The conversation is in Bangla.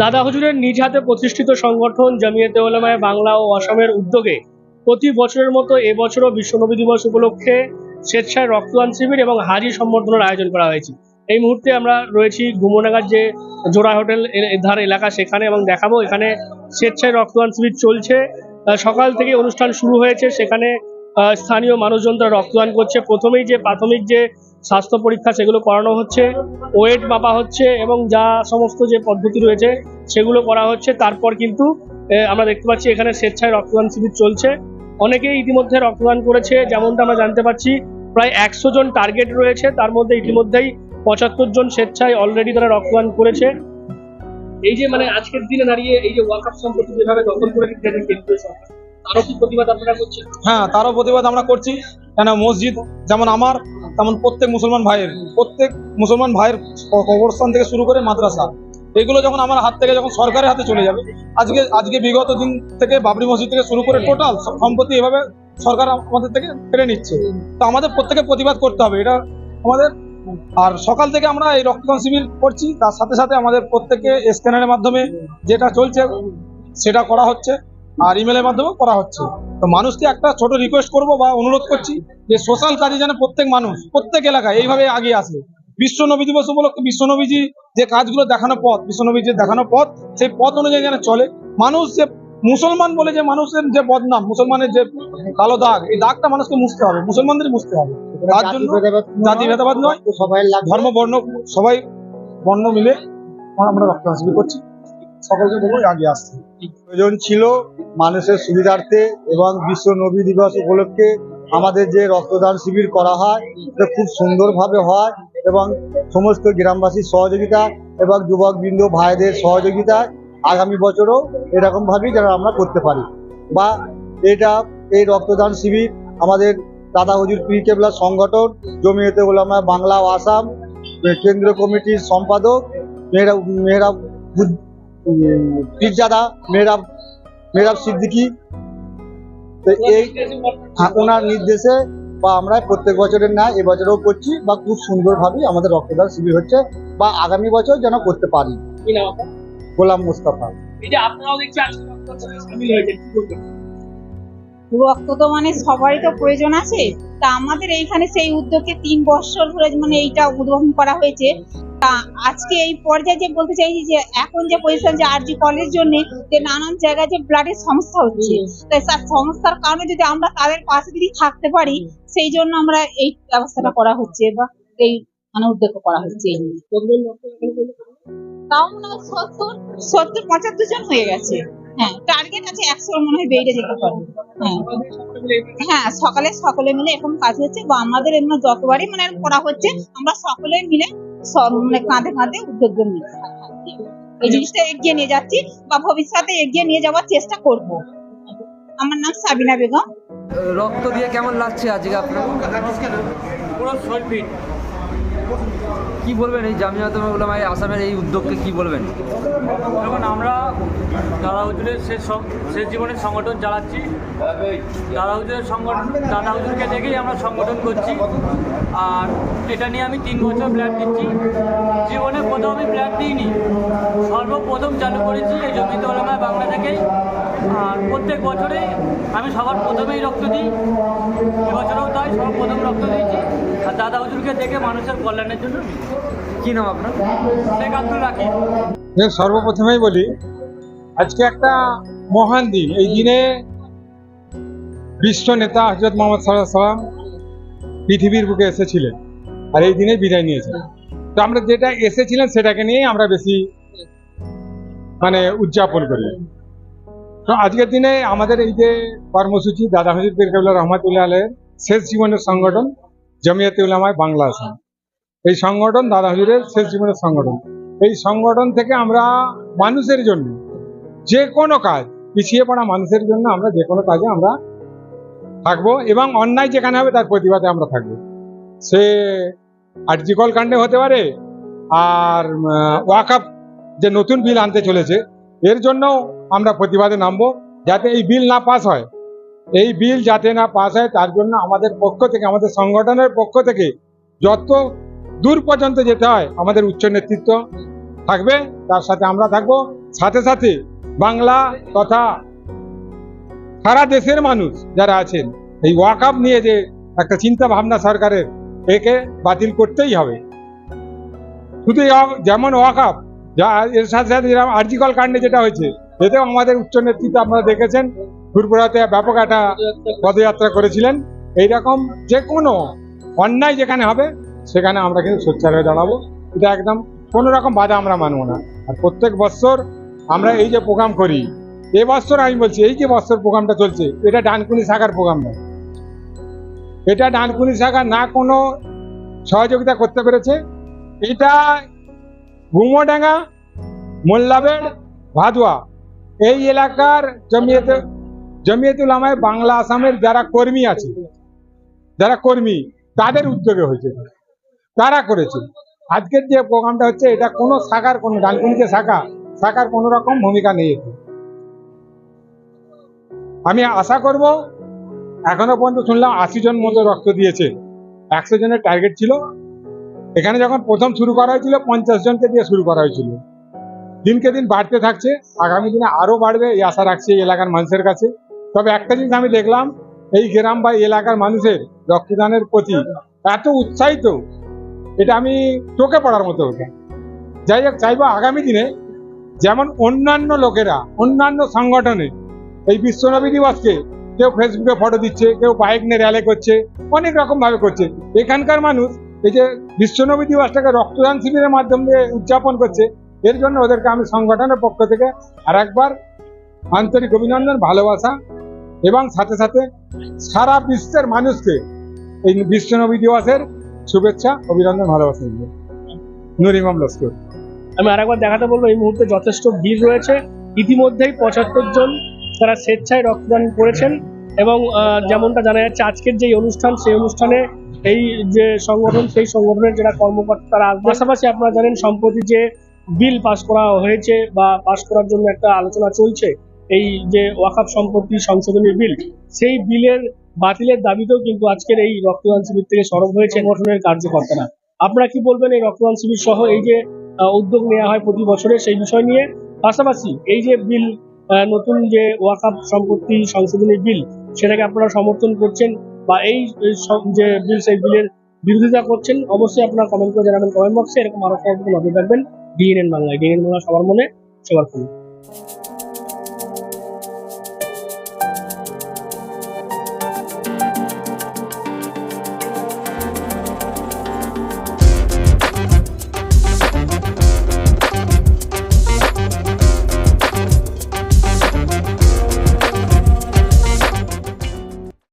দাদা হুজুরের নিজ হাতে প্রতিষ্ঠিত সংগঠন জামিয়াতে ওলামায় বাংলা ও অসমের উদ্যোগে প্রতি বছরের মতো এবছরও বিশ্ব নবী দিবস উপলক্ষে স্বেচ্ছায় রক্তদান শিবির এবং হাজি সম্বর্ধনার আয়োজন করা হয়েছে। এই মুহূর্তে আমরা রয়েছি ঘুমনাগার যে জোড়া হোটেল ধার এলাকা সেখানে এবং দেখাবো এখানে স্বেচ্ছায় রক্তদান শিবির চলছে। সকাল থেকে অনুষ্ঠান শুরু হয়েছে, সেখানে স্থানীয় মানুষজন তারা রক্তদান করছে। প্রথমেই যে প্রাথমিক যে স্বাস্থ্য পরীক্ষা সেগুলো করানো হচ্ছে, ওয়েট মাপা হচ্ছে এবং যা সমস্ত যে পদ্ধতি রয়েছে সেগুলো করা হচ্ছে। তারপর কিন্তু আমরা দেখতে পাচ্ছি এখানে স্বেচ্ছায় রক্তদান শিবির চলছে। অনেকেই ইতিমধ্যে রক্তদান করেছে, যেমনটা আমরা জানতে পারছি প্রায় একশো জন টার্গেট রয়েছে। তার মধ্যে ইতিমধ্যেই পঁচাত্তর জন স্বেচ্ছায় অলরেডি তারা রক্তদান করেছে। এই যে মানে আজকের দিনে দাঁড়িয়ে এই যে ওয়াকআপ সম্পত্তি যেভাবে দখল করে সরকার, তারও কি প্রতিবাদ আপনারা করছেন? হ্যাঁ তারও প্রতিবাদ আমরা করছি। কেন মসজিদ, যেমন আমার তেমন প্রত্যেক মুসলমান ভাইয়ের, প্রত্যেক মুসলমান ভাইয়ের কবরস্থান থেকে শুরু করে মাদ্রাসা। এগুলো যখন আমার হাত থেকে যখন সরকারের হাতে চলে যাবে, আজকে আজকে বিগত দিন থেকে বাবরি মসজিদ থেকে শুরু করে টোটাল সম্পত্তি এভাবে সরকার আমাদের থেকে কেড়ে নিচ্ছে। তো আমাদের প্রত্যেকে প্রতিবাদ করতে হবে, এটা আমাদের। আর সকাল থেকে আমরা এই রক্তদান শিবির করছি, তার সাথে সাথে আমাদের প্রত্যেকে স্ক্যানারের মাধ্যমে যেটা চলছে, সেটা করা হচ্ছে। আর ইমেলের মাধ্যমেও করা হচ্ছে। তো মানুষকে একটা ছোট রিকোয়েস্ট করব বা অনুরোধ করছি যে সোশ্যাল কাজে যেন প্রত্যেক মানুষ প্রত্যেক এলাকায় এইভাবে আগে আসে। বিশ্ব নবী দিবস উপলক্ষে বিশ্ব নবীজি যে কাজগুলো দেখানো পথ বিশ্ব যে দেখানো পথ সেই পথ অনুযায়ী যেন চলে। মানুষ যে মুসলমান বলে যে মানুষের যে বদনাম মুসলমানের যে কালো দাগ এই দাগটা মানুষকে মুছতে হবে মুসলমানদের মুছতে হবে। তার জন্য জাতি ভেদাভেদ নয় সবাই ধর্ম বর্ণ সবাই বর্ণ মিলে আমরা শিবির করছি? সকলকে বলব আগে আসতে। প্রয়োজন ছিল মানুষের সুবিধার্থে এবং বিশ্ব নবী দিবস উপলক্ষে আমাদের যে রক্তদান শিবির করা হয়, এটা খুব সুন্দরভাবে হয় এবং সমস্ত গ্রামবাসীর সহযোগিতা এবং যুবকবৃন্দ, ভাইদের সহযোগিতা আগামী বছরও এরকমভাবেই যেন আমরা করতে পারি। বা এটা, এই রক্তদান শিবির আমাদের দাদা হুজুর পীর কেবলা সংগঠন, জমিয়তে ওলামা বাংলা ও আসাম কেন্দ্রীয় কমিটির সম্পাদক মেহরা মেহরাব পীরজাদা মেহরাব মেহরাব সিদ্দিকি। তো এই ওনার নির্দেশে বা আমরা প্রত্যেক বছরের ন্যায় এবছরেও করছি বা খুব সুন্দরভাবেই আমাদের রক্তদান শিবির হচ্ছে বা আগামী বছর যেন করতে পারি? গোলাম মুস্তাফা। আপনারাও দেখছি আজকে রক্তদান শিবিরে হয়েছে কি বলবেন রক্ত তো মানে সবারই তো প্রয়োজন আছে। তা আমাদের এইখানে সেই উদ্যোগে তিন বছর ধরে মানে এইটা উদ্বোধন করা হয়েছে। তা আজকে এই পর্যায়ে যে বলতে চাইছি যে এখন যে পজিশন যে আরজি কলের জন্য যে নানান জায়গায় যে ব্লাডের সমস্যা হচ্ছে তাই স্যার সমস্যার কারণে যদি আমরা তাদের পাশে যদি থাকতে পারি সেই জন্য আমরা এই ব্যবস্থাটা করা হচ্ছে বা এই মানে উদ্যোগ করা হচ্ছে? তাও মনে হয় সত্তর সত্তর পঁচাত্তর জন হয়ে গেছে। হ্যাঁ টার্গেট আছে একশো মনে হয় বেড়ে যেতে পারে। হ্যাঁ। সকলে হ্যাঁ সকালে সকলে মিলে এরকম কাজ হচ্ছে বা আমাদের এমন যতবারই মানে করা হচ্ছে আমরা সকলে মিলে সব মানে কাঁধে কাঁধে উদ্যোগ নিই এই জিনিসটা এগিয়ে নিয়ে যাচ্ছি বা ভবিষ্যতে এগিয়ে নিয়ে যাওয়ার চেষ্টা করব। আমার নাম সাবিনা বেগম। রক্ত দিয়ে কেমন লাগছে আজকে আপনার? পুরো শহীদ কি বলবেন এই জামিয়াত উলামায়ে আসামের এই উদ্যোগকে কি বলবেন? এখন আমরা দাদা হুজুরের শেষ শেষ জীবনের সংগঠন চালাচ্ছি। দাদা হুজুরের সংগঠন দাদা হুজুরকে দেখেই আমরা সংগঠন করছি। আর এটা নিয়ে আমি তিন বছর প্ল্যান দিচ্ছি। জীবনে প্রথম আমি প্ল্যান দিইনি। সর্বপ্রথম চালু করেছি এই জমিতে ওলামায় বাংলা থেকেই। প্রত্যেক বছরেই আমি সবার প্রথমেই রক্ত দিই। এবছরেও তাই সর্বপ্রথম রক্ত দিয়েছি। আর দাদা হুজুরকে দেখে মানুষের কল্যাণের জন্য কি নাম আপনার? শেখ আব্দুল রাখি সর্বপ্রথমেই বলি, আজকে একটা মহান দিন। এই দিনে বিশ্ব নেতা হজরত মোহাম্মদ সাল্লাহ সাল্লাম পৃথিবীর বুকে এসেছিলেন আর এই দিনে বিদায় নিয়েছেন। তো আমরা যেটা এসেছিলেন, সেটাকে নিয়ে আমরা বেশি মানে উদযাপন করি। তো আজকের দিনে আমাদের এই যে কর্মসূচি দাদা হজুর পীর কেবলা রহমাতুল্লাহ আলের শেষ জীবনের সংগঠন জমিয়াতে উলামায় বাংলা আসাম এই সংগঠন দাদা হুজুরের শেষ জীবনের সংগঠন। এই সংগঠন থেকে আমরা মানুষের জন্য যে কোনো কাজ, পিছিয়ে পড়া মানুষের জন্য আমরা যে কোনো কাজে আমরা থাকব এবং অন্যায় যেখানে হবে তার প্রতিবাদে আমরা থাকব। সে আর্জিকল কাণ্ডে হতে পারে, আর ওয়াকাপ যে নতুন বিল আনতে চলেছে এর জন্য আমরা প্রতিবাদে নামবো, যাতে এই বিল না পাস হয়। এই বিল যাতে না পাস হয়, তার জন্য আমাদের পক্ষ থেকে, আমাদের সংগঠনের পক্ষ থেকে যত দূর পর্যন্ত যেতে হয়, আমাদের উচ্চ নেতৃত্ব থাকবে, তার সাথে আমরা থাকব। সাথে সাথে বাংলা তথা সারা দেশের মানুষ যারা আছেন, এই ওয়াকআপ নিয়ে যে একটা চিন্তা ভাবনা সরকারের একে বাতিল করতেই হবে। শুধু যেমন ওয়াকআপ যা, এর সাথে সাথে যেরকম আর্জিকল কাণ্ডে যেটা হয়েছে, এতেও আমাদের উচ্চ নেতৃত্ব আপনারা দেখেছেন ফুরপুরাতে ব্যাপক একটা পদযাত্রা করেছিলেন। এইরকম যে কোনো অন্যায় যেখানে হবে, সেখানে আমরা কিন্তু সোচ্চার হয়ে দাঁড়াবো। এটা একদম কোনো রকম বাধা আমরা মানবো না। আর প্রত্যেক বছর আমরা এই যে প্রোগ্রাম করি, এ বছর আমি বলছি, এই যে বছর প্রোগ্রামটা চলছে, এটা ডানকুনি শাখার প্রোগ্রাম নয়। এটা ডানকুনি শাখা না কোনো সহযোগিতা করতে পেরেছে। এটা গুমোডাঙ্গা মোল্লাবেড়, ভাদুয়া। এই এলাকার জমিয়তে জমিয়তুল আমায় বাংলা আসামের যারা কর্মী আছে, যারা কর্মী, তাদের উদ্যোগে হয়েছে। তারা করেছে। আজকের যে প্রোগ্রামটা হচ্ছে, এটা কোনো শাখার কোনো ডানকুনিতে শাখা, শাখার কোনো রকম ভূমিকা নেই আমি আশা করব, এখনও পর্যন্ত শুনলাম আশি জন মতো রক্ত দিয়েছে। একশো জনের টার্গেট ছিল। এখানে যখন প্রথম শুরু করা হয়েছিল, পঞ্চাশ জনকে দিয়ে শুরু করা হয়েছিল। দিনকে দিন বাড়তে থাকছে। আগামী দিনে আরও বাড়বে, এই আশা রাখছি এই এলাকার মানুষের কাছে। তবে একটা জিনিস আমি দেখলাম, এই গ্রাম বা এলাকার মানুষের রক্তদানের প্রতি এত উৎসাহিত, এটা আমি চোখে পড়ার মতো ওটা যাই হোক, চাইব আগামী দিনে যেমন অন্যান্য লোকেরা, অন্যান্য সংগঠনে এই বিশ্বনবী দিবসকে কেউ ফেসবুকে ফটো দিচ্ছে, কেউ বাইক নিয়ে র্যালে করছে, অনেক রকম ভাবে করছে। এখানকার মানুষ এই যে বিশ্বনবী দিবসটাকে রক্তদান শিবিরের মাধ্যমে উদযাপন করছে, এর জন্য ওদেরকে আমি সংগঠনের পক্ষ থেকে আর একবার আন্তরিক অভিনন্দন, ভালোবাসা এবং সাথে সাথে সারা বিশ্বের মানুষকে এই বিশ্বনবী দিবসের শুভেচ্ছা, অভিনন্দন, ভালোবাসা দিল নুর ইমাম লস্কর। আমি আরেকবার দেখাতে বলব, এই মুহূর্তে যথেষ্ট ভিড় রয়েছে। ইতিমধ্যেই পঁচাত্তর জন তারা স্বেচ্ছায় রক্তদান করেছেন এবং যেমনটা জানা যাচ্ছে, আজকের যে অনুষ্ঠান, সেই অনুষ্ঠানে এই যে সংগঠন, সেই সংগঠনের যারা কর্মকর্তা তারা পাশাপাশি আপনারা জানেন সম্প্রতি যে বিল পাশ করা হয়েছে বা পাশ করার জন্য একটা আলোচনা চলছে, এই যে ওয়াকাফ সম্পত্তি সংশোধনী বিল, সেই বিলের বাতিলের দাবিতেও কিন্তু আজকের এই রক্তদান শিবির থেকে সরব হয়েছে সংগঠনের কার্যকর্তারা। আপনারা কি বলবেন এই রক্তদান শিবির সহ এই যে উদ্যোগ নেওয়া হয় প্রতি বছরে সেই বিষয় নিয়ে? পাশাপাশি এই যে বিল নতুন যে ওয়াকাফ সম্পত্তি সংশোধনী বিল, সেটাকে আপনারা সমর্থন করছেন বা এই যে বিল সেই বিলের বিরোধিতা করছেন, অবশ্যই আপনারা কমেন্ট করে জানাবেন কমেন্ট বক্সে এরকম আরও নজর রাখবেন। ডিএনএন বাংলায়। ডিএনএন বাংলা সবার মনে, সবার ফোনে।